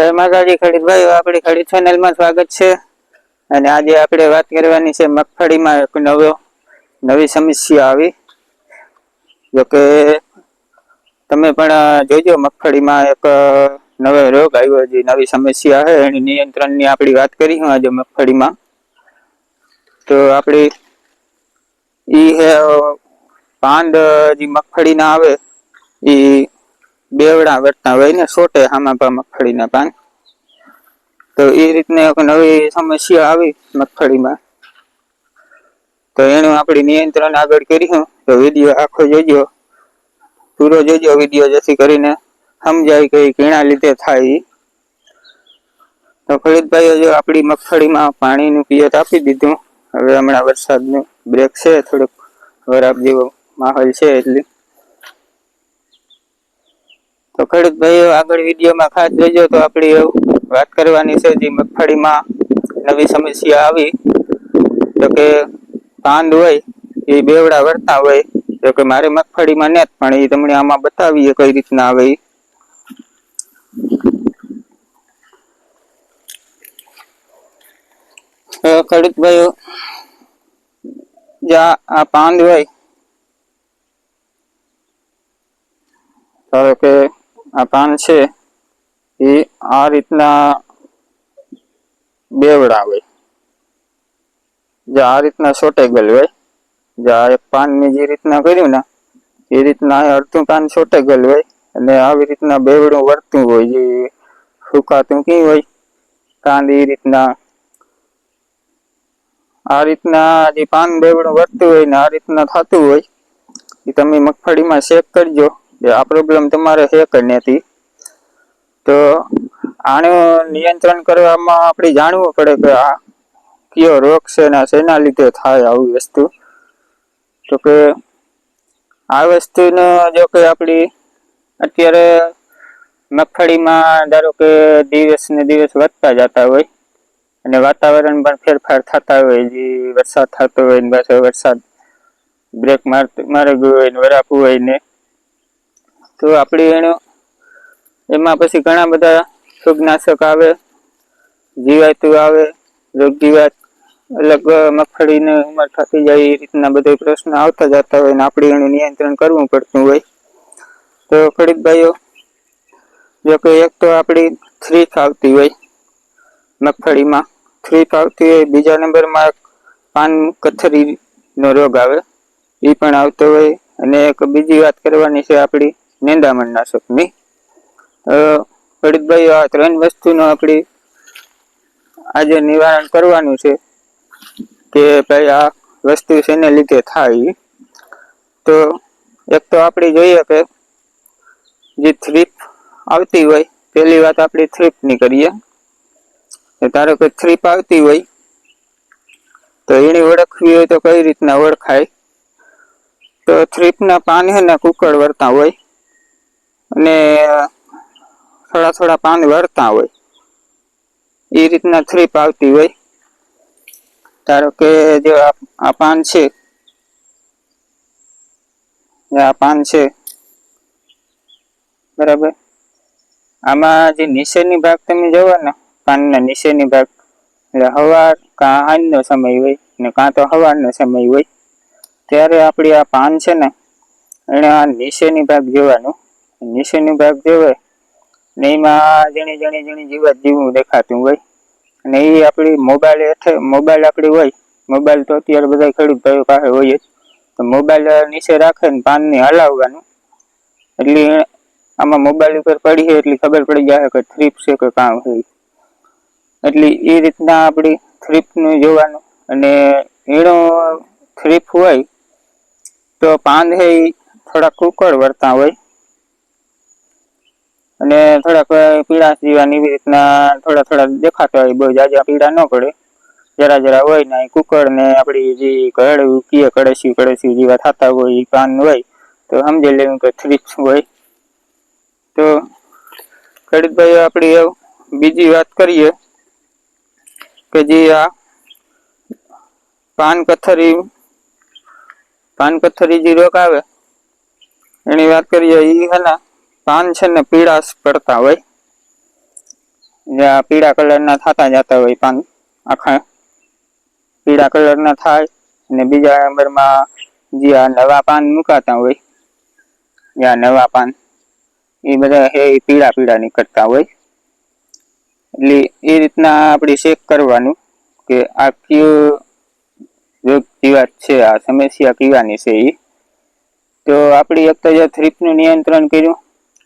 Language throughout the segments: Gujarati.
જય માતાજી, ખેડૂત ભાઈઓ, આપણી ખેડૂત ચેનલમાં સ્વાગત છે. અને આજે આપણે વાત કરવાની છે મગફળીમાં એક નવો, નવી સમસ્યા આવી. જોકે તમે પણ જોજો મગફળીમાં એક નવો રોગ આવ્યો જે નવી સમસ્યા છે, એની નિયંત્રણની આપણી વાત કરી હું આજે મગફળીમાં. તો આપણી ઈ હે પાંદ જે મગફળીના આવે, ઈ બેવડા વર્તા હોય ને, સોટે હામાં પા મગફળીના પાન તો એ રીતની એક નવી સમસ્યા આવી મગફળીમાં. તો એનું આપણે નિયંત્રણ આગળ કર્યું તો વીડિયો આખો જોજો. પૂરો જોજો વીડિયો જેથી કરીને સમજાય કે ઈ લીધે થાય. તો ખેડૂતભાઈઓ જો આપણી મગફળીમાં પાણીનું પિયત આપી દીધું. હવે હમણાં વરસાદનું બ્રેક છે, થોડુંક વરાપ જેવો માહોલ છે એટલે તો ખેડૂત ભાઈઓ આગળ વિડીયોમાં ખાસ જોજો તો આપણી વાત કરવાની છે જે મગફળીમાં નવી સમસ્યા આવી તો કે પાંદ હોય, એ બેવડા વર્તા હોય, તો કે મારે મગફળીમાં નેત, પણ એ તમને આમાં બતાવીએ કઈ રીતના આવે. તો ખેડૂત ભાઈઓ જ્યાં આ પાંદ હોય ધારો કે આ પાન છે, એ આ રીતના બેવડા હોય જે આ રીતના સોટેગલ હોય, જે આ પાનની જે રીતના કર્યું ને, એ રીતના અડધું કાન સોટેગલ હોય, અને આવી રીતના બેવડું વર્તું હોય, જે સુકાતું કી હોય કાન એ રીતના. આ રીતના જે પાન બેવડું વર્તું હોય ને, આ રીતના થતું હોય, એ તમે મગફળીમાં શેક કરજો. આ પ્રોબ્લેમ તમારે છે કે નથી? તો આનું નિયંત્રણ કરવામાં આપણે જાણવું પડે કે આ કયો રોગ છે ને શેના લીધે થાય આવી વસ્તુ? તો કે આ વસ્તુનો જો કે આપણી અત્યારે મગફળીમાં ધારો કે દિવસ ને દિવસ વધતા જતા હોય અને વાતાવરણ પણ ફેરફાર થતા હોય, જે વરસાદ થતો હોય ને પાછો વરસાદ બ્રેક માર મારે ગયો હોય ને વરાપું હોય ને તો આપણે એનો એમાં પછી ઘણા બધા રોગનાશક આવે, જીવાતું આવે રોગ જીવાત અલગ મગફળીને ઉંમર થતી જાય એ રીતના બધા પ્રશ્ન આવતા જતા હોય ને આપણે એનું નિયંત્રણ કરવું પડતું હોય. તો ખડીક ભાઈઓ, જો કે એક તો આપણી થ્રી આવતી હોય મગફળીમાં થ્રી આવતી હોય, બીજા નંબરમાં પાન કથરીનો રોગ આવે, એ પણ આવતો હોય. અને એક બીજી વાત કરવાની છે આપણી નિંદામણ નાશકની ખેડૂતભાઈઓ આ ત્રણ વસ્તુનું આપણી આજે નિવારણ કરવાનું છે કે ભાઈ આ વસ્તુ શેને લીધે થાય. તો એક તો આપણે જોઈએ કે જે થ્રીપ આવતી હોય પહેલી વાત આપણે થ્રીપની કરીએ. ધારો કે થ્રીપ આવતી હોય, તો એની ઓળખવી હોય તો કઈ રીતના ઓળખાય? તો થ્રીપના પાન છે ને કુકળ વળતા હોય. અને થોડા થોડા પાન વળતા હોય. એ રીતના થ્રીપ આવતી હોય. ધારો કે જો આ પાન છે. આ પાન છે. બરાબર? આમાં જે નીચેની ભાગ તમે જોવો ને, પાનના નીચેની ભાગ, એટલે હવાર કાં સાંજનો સમય હોય ને કાં તો હવારનો સમય હોય, ત્યારે આપણી આ પાન છે ને, એને આ નીચેની ભાગ જોવાનું. નીચેની ભાગ જોવે ને એમાં જણી જણી જણી જીવાત જીવું દેખાતું હોય. અને એ આપણી મોબાઈલ હેઠે મોબાઈલ આપણી હોય. મોબાઈલ તો અત્યારે બધા ખેડૂત ભાઈઓ પાસે હોય જ. તો મોબાઈલ નીચે રાખે ને પાનને હલાવવાનું. એટલે આમાં મોબાઈલ ઉપર પડી છે એટલે ખબર પડી જાય કે થ્રીપ છે કે કામ છે એટલે એ રીતના આપણી થ્રીપનું જોવાનું. અને એનો થ્રીપ હોય તો પાન છે એ થોડા કુકળ વર્તા હોય. અને થોડાક પીળા જેવા ને એવી રીતના થોડા થોડા દેખાતા હોય, બહુ જાજા પીળા ન પડે. જરા જરા હોય ને કુકર ને આપણી જે કડ કીએ કડસી કડસી જેવા થતા હોય એ પાન હોય, તો સમજી લેવું કે થ્રીપ્સ હોય. તો ખેડૂતભાઈ આપણી બીજી વાત કરીએ કે જે આ પાન કથરી પાન કથરી જે રોગ આવે, એની વાત કરીએ એ હે ને પાન છે ને પીળાશ પડતા હોય. જે આ પીળા કલરના થતા જતા હોય પાન આખા. પીળા કલરના થાય અને બીજા નંબરમાં જે આ નવા પાન મુકાતા હોય, જે આ નવા પાન, એ બધા હે પીળા પીળા નીકળતા હોય. એટલે એ રીતના આપણે ચેક કરવાનું કે આ કયો રોગ જીવાત છે, આ સમસ્યા કીવાની છે એ તો આપણી એક તો જે થ્રીપનું નિયંત્રણ કર્યું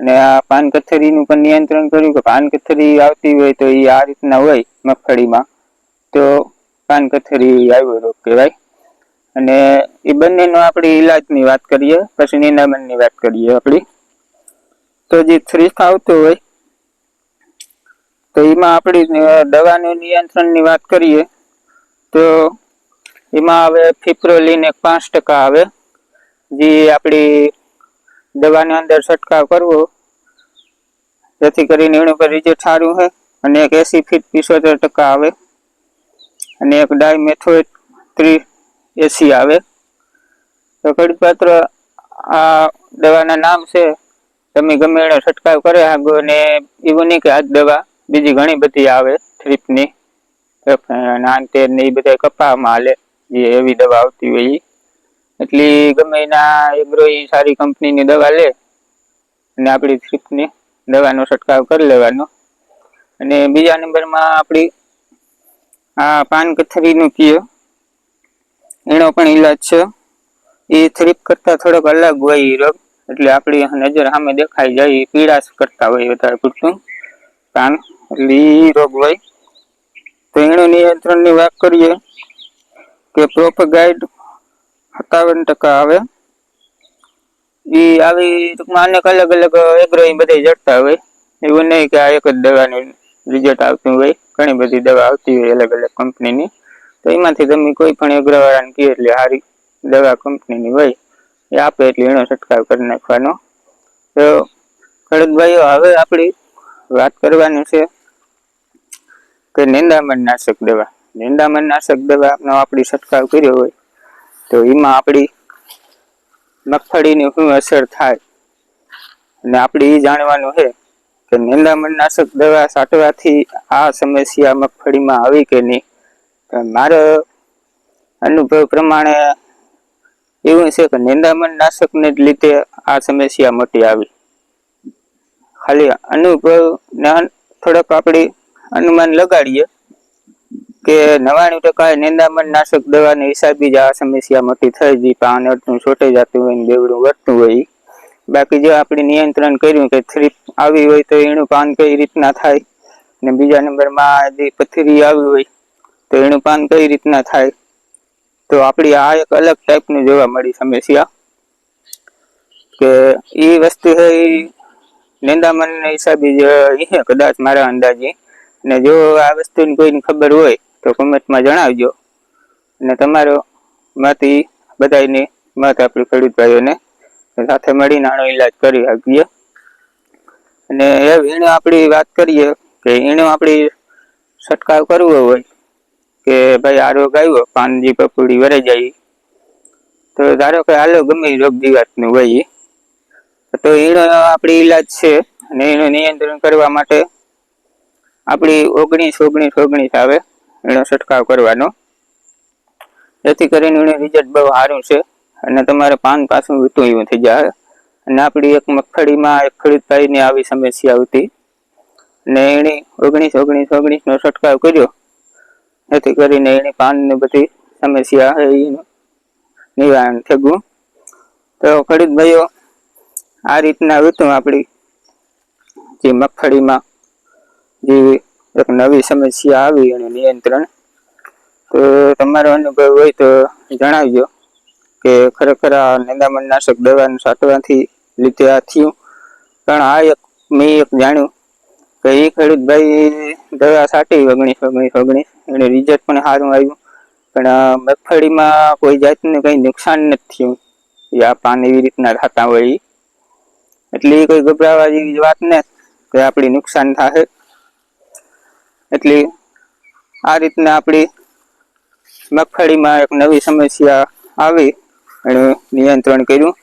અને આ પાન કથરીનું પણ નિયંત્રણ કર્યું કે પાન કથરી આવતી હોય તો એ આ રીતના હોય મગફળીમાં. તો પાન કથરી આવ્યો રોગ કહેવાય. અને એ બંનેનો આપણે ઈલાજની વાત કરીએ, પછી નિંદામણની વાત કરીએ આપણી તો જે થ્રી આવતો હોય, તો એમાં આપણી દવાનું નિયંત્રણની વાત કરીએ, તો એમાં હવે ફિપ્રોલિન એક પાંચ ટકા આવે. જે આપણી દવાની અંદર છંટકાવ કરવો, જેથી કરીને એની પર રિઝલ્ટ સારું છે અને એક એસી ફીટ પિસોતેર ટકા આવે અને એક ડાયમેથોએટ ત્રીસ એસી આવે તો કડીપાત્ર આ દવાના નામ છે, તમે ગમે એનો છંટકાવ કરે આગો ને એવું નહીં કે આ દવા, બીજી ઘણી બધી આવે થ્રીપની નાનતેર ને એ બધા કપામાં હાલે જે એવી દવા આવતી હોય ઈ. એટલે ગમે એના એગ્રો સારી કંપનીની દવા લે અને આપણી થ્રીપની દવાનો છંટકાવ કરી લેવાનો. અને બીજા નંબરમાં આપણી આ પાન કથરીનું કીયો એનો પણ ઈલાજ છે. એ થ્રીપ કરતા થોડોક અલગ હોય એ રોગ. એટલે આપણી નજર સામે દેખાઈ જાય એ પીડાશ કરતા હોય વધારે પૂરતું પાન. એટલે એ રોગ હોય. તો એનું નિયંત્રણની વાત કરીએ કે પ્રોપર ગાઈડ સત્તાવન ટકા આવે. એ આવી ટૂંકમાં અનેક અલગ અલગ એગ્રો બધે જડતા હોય. એવું નહીં કે આ એક જ દવાનું રિઝલ્ટ આવતું હોય. ઘણી બધી દવા આવતી હોય અલગ અલગ કંપનીની તો એમાંથી તમે કોઈ પણ એગ્રહવાળાને કહે એટલે સારી દવા કંપનીની હોય. એ આપે એટલે એનો છંટકાવ કરી નાખવાનો. તો ખડદભાઈઓ હવે આપણી વાત કરવાની છે કે નિંદામણ નાશક દવા. નિંદામણ નાશક દવાનો આપણે છંટકાવ કર્યો હોય. તો એમાં આપણી મગફળીની શું અસર થાય? અને આપણે એ જાણવાનું છે કે નિંદામણનાશક દવા છાંટવાથી આ સમસ્યા મગફળીમાં આવી કે નહીં? મારો અનુભવ પ્રમાણે એવું છે કે નિંદામણનાશકને જ લીધે આ સમસ્યા મોટી આવી. ખાલી અનુભવ થોડોક આપણે અનુમાન લગાડીએ કે નવાણું ટકા નિંદામણ નાશક દવાની હિસાબી જ આ સમસ્યા મોટી થઈ ગઈ પાન અડતું છોટે જતું હોય ને બેવડું વધતું હોય. બાકી જો આપણે નિયંત્રણ કર્યું કે થ્રીપ આવી હોય તો એનું પાન કઈ રીતના થાય? ને બીજા નંબરમાં જે પથરી આવી હોય તો એનું પાન કઈ રીતના થાય? તો આપણી આ એક અલગ ટાઈપની જોવા મળી સમસ્યા. કે એ વસ્તુ છે એ નિંદામણના હિસાબે જ કદાચ મારા અંદાજે. ને જો આ વસ્તુની કોઈને ખબર હોય તો કોમેન્ટમાં જણાવજો. અને તમારો મત બધાને મત આપણી ખેડૂત ભાઈઓને સાથે મળીને આનો ઈલાજ કરી શકીએ અને એ એને આપણી વાત કરીએ કે એનો આપણી છંટકાવ કરવો હોય કે ભાઈ આ રોગ આવ્યો, પાનજી પપુડી વરાઈ જાય. તો ધારો કે હાલો ગમે રોગ જીવાતનું હોય. તો એણો આપણી ઈલાજ છે અને એનું નિયંત્રણ કરવા માટે આપણી ઓગણીસ ઓગણીસ ઓગણીસ આવે. એનો છંટકાવ કરવાનો. જેથી કરીને એનું રિઝલ્ટ બહુ સારું છે. અને તમારે પાન પાછું વીતું થઈ જાય. અને આપણી એક મગફળીમાં એક ખેડૂતભાઈને આવી સમસ્યા હતી ને એણે ઓગણીસ ઓગણીસ, ઓગણીસનો છંટકાવ કર્યો. જેથી કરીને એની પાનની બધી સમસ્યા એનું નિવારણ થયું. તો ખેડૂત આ રીતના હતું આપણી જે મગફળીમાં જે એક નવી સમસ્યા આવી અને નિયંત્રણ. તો તમારો અનુભવ હોય તો જણાવજો કે ખરેખર આ નિંદામણ નાશક દવાનું છાંટવાથી લીધે આ થયું. પણ આ એક, મેં એક જાણ્યું કે એ ખેડૂતભાઈ દવા છાંટી ઓગણીસ ઓગણીસ ઓગણીસ એને રિઝલ્ટ પણ સારું આવ્યું. પણ મગફળીમાં કોઈ જાતનું કંઈ નુકસાન નથી થયું. એ આ પાન એવી રીતના થતા હોય. એટલે એ કોઈ ગભરાવા જેવી વાત ને કે આપણી નુકસાન થાય એટલે આ રીતના આપણી મગફળીમાં એક નવી સમસ્યા આવી એનું નિયંત્રણ કર્યું.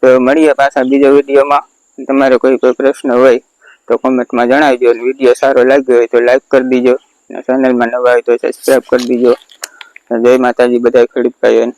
તો મળીએ પાછા બીજા વિડીયોમાં. તમારે કોઈ કોઈ પ્રશ્ન હોય તો કોમેન્ટમાં જણાવજો અને વીડિયો સારો લાગ્યો હોય તો લાઈક કરી દીજો. અને ચેનલમાં નવા હોય તો સબસ્ક્રાઈબ કરી દીજો. જય માતાજી બધા ખેડૂત ભાઈઓને.